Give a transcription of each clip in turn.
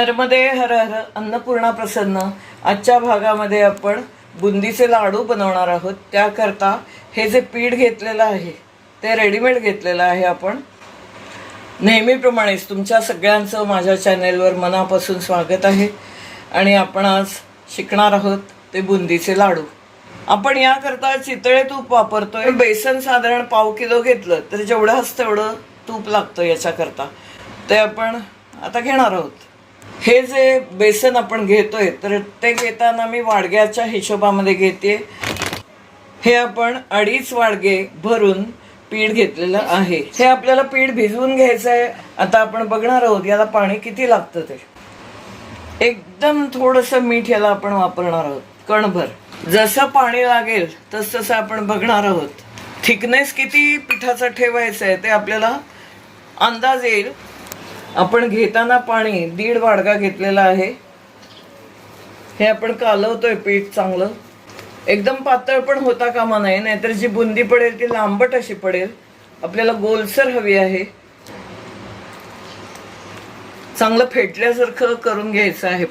नर्मदे हर हर अन्नपूर्णा प्रसन्न. आजच्या भागामध्ये आपण बुंदीचे लाडू बनवणार आहोत. त्याकरता हे जे पीठ घेतलेलं आहे ते रेडीमेड घेतलेलं आहे आपण. नेहमीप्रमाणेच तुमच्या सगळ्यांचं माझ्या चॅनेलवर मनापासून स्वागत आहे. आणि आपण आज शिकणार आहोत ते बुंदीचे लाडू. आपण याकरता चितळे तूप वापरतोय. बेसन साधारण पाव किलो घेतलं तर जेवढं असतं तेवढं तूप लागतं याच्याकरता. ते आपण आता घेणार आहोत. हे जे बेसन आपण घेतोय तर ते घेताना मी वाडग्याच्या हिशोबामध्ये घेते. हे आपण अडीच वाडगे भरून पीठ घेतलेलं आहे. हे आपल्याला पीठ भिजवून घ्यायचं आहे आता आपण बघणार आहोत याला पाणी किती लागतं ते. एकदम थोडंसं मीठ याला आपण वापरणार आहोत कणभर. जसं पाणी लागेल तस तसं आपण बघणार आहोत. थिकनेस किती पिठाचा ठेवायचं आहे ते आपल्याला अंदाज येईल. आपण घेताना पाणी दीड वाडगा घेतलेला आहे. हे आपण कालवतोय पीठ चांगलं. एकदम पातळ पण होता कामा नये नाहीतर जी बुंदी पडेल ती लांबट अशी पडेल. आपल्याला गोलसर हवी आहे. चांगलं फेटल्यासारखं करून घ्यायचं आहे.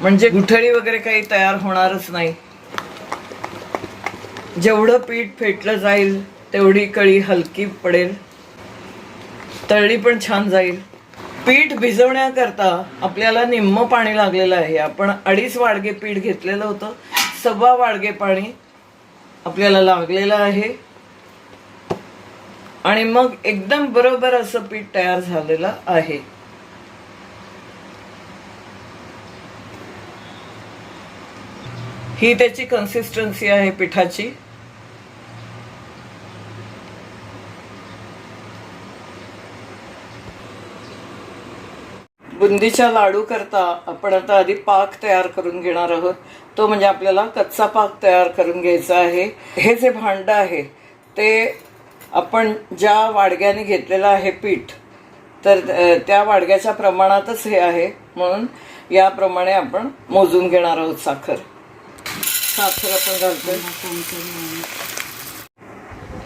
म्हणजे गुठळी वगैरे काही तयार होणारच नाही. जेवढं पीठ फेटलं जाईल तेवढी कळी हलकी पडेल. तळली पण छान जाईल. पीठ भिजवण्याकरता आपल्याला निम्म पाणी लागलेलं आहे. आपण अडीच वाडगे पीठ घेतलेलं होतं. सव्वा वाडगे पाणी आपल्याला लागलेलं आहे. आणि मग एकदम बरोबर असं पीठ तयार झालेलं आहे. ही त्याची कन्सिस्टन्सी आहे पिठाची. बुंदीच्या लाडू करता आपण आता आधी पाक तयार करून घेणार आहोत. तो म्हणजे आपल्याला कच्चा पाक तयार करून घ्यायचा आहे. हे जे भांडं आहे ते आपण ज्या वाडग्याने घेतलेलं आहे पीठ तर त्या वाडग्याच्या प्रमाणातच हे आहे. म्हणून याप्रमाणे आपण मोजून घेणार आहोत साखर. साखर आपण घालतो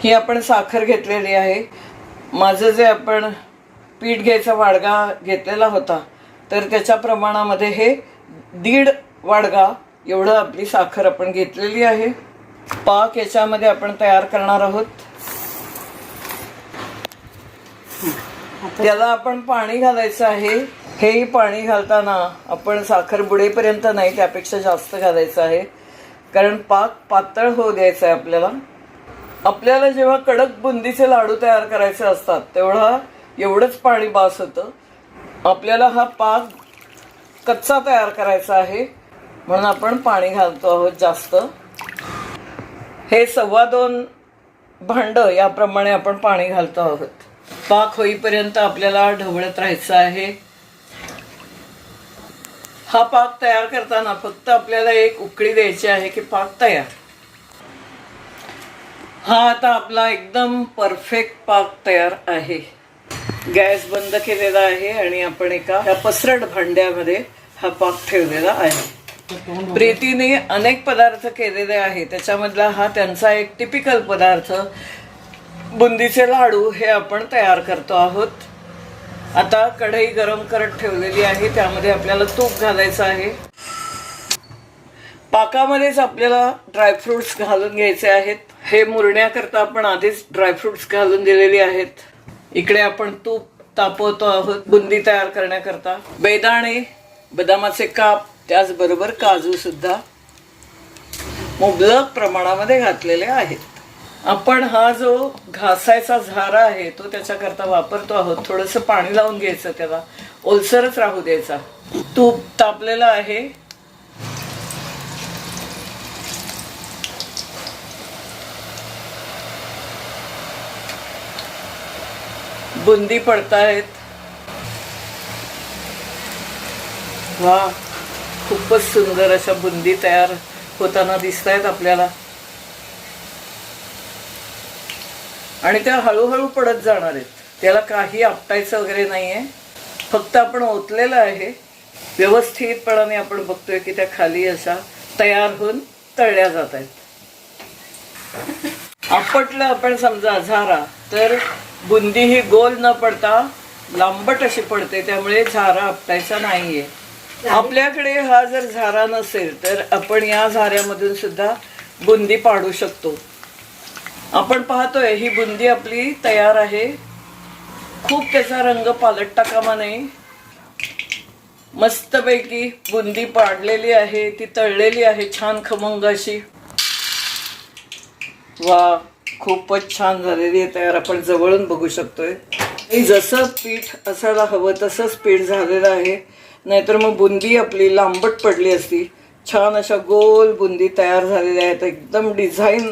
ही आपण साखर घेतलेली आहे. माझं जे आपण पीठ घ्यायचा वाडगा घेतलेला होता. तर त्याच्या प्रमाणामध्ये हे दीड वाडगा एवढं आपली साखर आपण घेतलेली आहे. पाक याच्यामध्ये आपण तयार करणार आहोत. त्याला आपण पाणी घालायचं आहे. हेही पाणी घालताना आपण साखर बुडेपर्यंत नाही त्यापेक्षा जास्त घालायचं आहे. कारण पाक पातळ होऊ द्यायचा आहे आपल्याला. आपल्याला जेव्हा कडक बुंदीचे लाडू तयार करायचे असतात तेवढा एवढंच पाणी बास होतं. आपल्याला हा पाक कच्चा तयार करायचा आहे. म्हणून आपण पाणी घालतो आहोत जास्त. हे सव्वा दोन भांड याप्रमाणे आपण पाणी घालतो आहोत. पाक होईपर्यंत आपल्याला ढवळत राहायचं आहे. हा पाक तयार करताना फक्त आपल्याला एक उकळी द्यायची आहे की पाक तयार. हा आता आपला एकदम परफेक्ट पाक तयार आहे. गॅस बंद केलेला आहे आणि आपण एका ह्या पसरट भांड्यामध्ये हा पाक ठेवलेला आहे. प्रीतीने अनेक पदार्थ केलेले आहे. त्याच्यामधला हा त्यांचा एक टिपिकल पदार्थ. बुंदीचे लाडू हे आपण तयार करतो आहोत. आता कढई गरम करत ठेवलेली आहे. त्यामध्ये आपल्याला तूप घालायचं आहे. पाकामध्येच आपल्याला ड्रायफ्रुट्स घालून घ्यायचे आहेत. हे मुरण्याकरता आपण आधीच ड्रायफ्रुट्स घालून दिलेली आहेत. इकडे आपण तूप तापवतो आहोत बुंदी तयार करण्याकरता. बेदाणे बदामाचे काप त्याचबरोबर काजू सुद्धा मुबलक प्रमाणामध्ये घातलेले आहेत. आपण हा जो घासायचा झारा आहे तो त्याच्याकरता वापरतो आहोत. थोडंसं पाणी लावून घ्यायचं त्याला. ओलसरच राहू द्यायचा. तूप तापलेलं आहे. बुंदी पडतायत. वा खूपच सुंदर अशा बुंदी तयार होताना दिसत आहेत आपल्याला. आणि त्या हळूहळू पडत जाणार आहेत. त्याला काही आपटायचं वगैरे नाहीये. फक्त आपण ओतलेलं आहे. व्यवस्थितपणाने आपण बघतोय की त्या खाली अशा तयार होऊन तळल्या जात आहेत आपटलं आपण समजा झारा तर बुंदी ही गोल न पडता लांबट अशी पडते त्यामुळे झारा आपटायचा नाहीये. आपल्याकडे हा जर झारा नसेल तर आपण या झाऱ्यामधून सुद्धा बुंदी पाडू शकतो. आपण पाहतोय ही बुंदी आपली तयार आहे. खूप त्याचा रंग पालटता कामा नये मस्तपैकी बुंदी पाडलेली आहे ती तळलेली आहे छान खमंग अशी. वा. खूपच छान झालेली आहे तयार आपण जवळून बघू शकतोय. आणि जसं पीठ असायला हवं तसंच पीठ झालेलं आहे. नाहीतर मग बुंदी आपली लांबट पडली असती. छान अशा गोल बुंदी तयार झालेल्या आहेत एकदम डिझाईन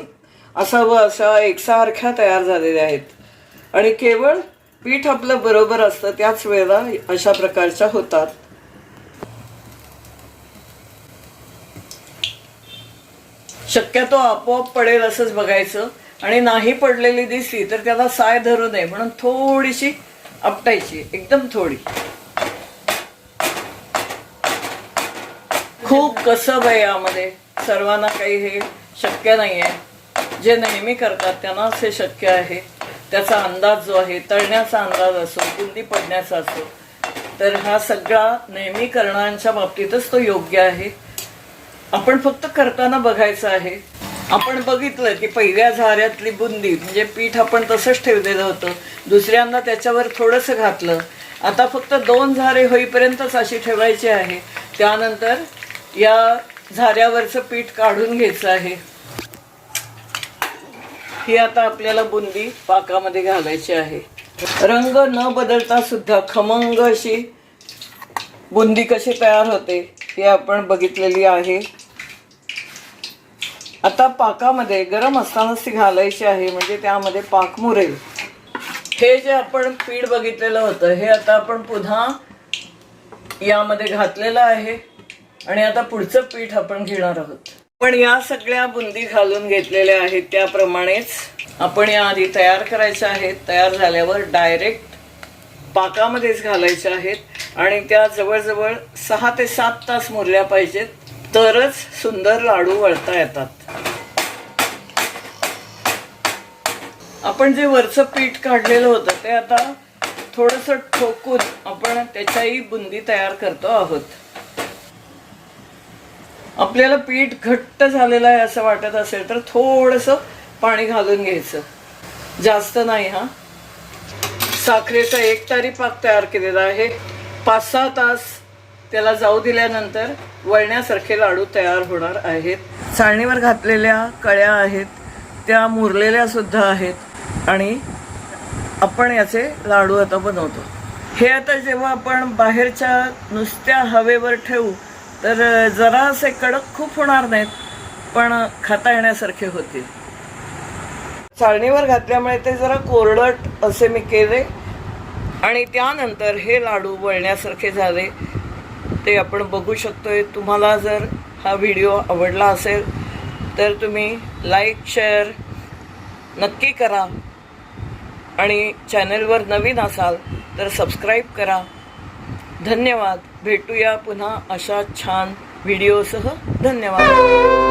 असावं अशा एकसारख्या तयार झालेल्या आहेत. आणि केवळ पीठ आपलं बरोबर असतं त्याच वेळेला अशा प्रकारच्या होतात. शक्यतो आपोआप पडेल असंच बघायचं. आणि नाही पडलेली दिसली तर त्याला साय धरू नये म्हणून थोडीशी आपटायची एकदम थोडी. खूप कसब आहे यामध्ये? सर्वांना काही हे शक्य नाही आहे जे नेहमी करतात त्यांनाच हे शक्य आहे. त्याचा अंदाज जो आहे तळण्याचा अंदाज असो बुंदी पडण्याचा असो तर हा सगळा नेहमी करणाऱ्यांच्या बाबतीतच तो योग्य आहे. आपण फक्त करताना बघायचं आहे. आपण बघितलं की पहिल्या झाऱ्यातली बुंदी म्हणजे पीठ आपण तसंच ठेवलेलं होतं. दुसऱ्यांदा त्याच्यावर थोडंसं घातलं. आता फक्त दोन झारे होईपर्यंतच अशी ठेवायची आहे. त्यानंतर या झाऱ्यावरचं पीठ काढून घ्यायचं आहे. ही आता आपल्याला बुंदी पाकामध्ये घालायची आहे. रंग न बदलता सुद्धा खमंग अशी बुंदी कशी तयार होते हे आपण बघितलेली आहे. आता पाकामध्ये गरम असतानाच ती घालायची आहे म्हणजे त्यामध्ये पाक मुरेल. हे जे आपण पीठ बघितलेलं होतं हे आता आपण पुन्हा यामध्ये घातलेलं आहे आणि आता पुढचं पीठ आपण घेणार आहोत. पण या सगळ्या बुंदी घालून घेतलेल्या आहेत त्याप्रमाणेच आपण या आधी तयार करायच्या आहेत तयार झाल्यावर डायरेक्ट पाकामध्येच घालायच्या आहेत आणि त्या जवळजवळ सहा ते सात तास मुरल्या पाहिजेत. तरच सुंदर लाडू वळता येतात. आपण जे वरचं पीठ काढलेलं होतं ते आता थोडस ठोकून आपण त्याच्याही बुंदी तयार करतो आहोत. आपल्याला पीठ घट्ट झालेलं आहे असं वाटत असेल तर थोडस पाणी घालून घ्यायचं. जास्त नाही हा. साखरेचा एक तारी पाक तयार केलेला आहे. पाच सहा तास त्याला जाऊ दिल्यानंतर वळण्यासारखे लाडू तयार होणार आहेत. चाळणीवर घातलेल्या कळ्या आहेत त्या मुरलेल्या सुद्धा आहेत. आणि आपण याचे लाडू आता बनवतो. हे आता जेव्हा आपण बाहेरच्या नुसत्या हवेवर ठेवू तर जरा असे कडक खूप होणार नाहीत पण खाता येण्यासारखे होतील. चाळणीवर घातल्यामुळे ते जरा कोरडट असे मी केले आणि त्यानंतर हे लाडू वळण्यासारखे झाले. ते आपण बघू शकतोय. तुम्हाला जर हा व्हिडिओ आवडला असेल तर तुम्ही लाईक शेअर नक्की करा. आणि चॅनलवर नवीन असाल तर सबस्क्राईब करा. धन्यवाद. भेटूया पुन्हा अशा छान व्हिडिओसह धन्यवाद.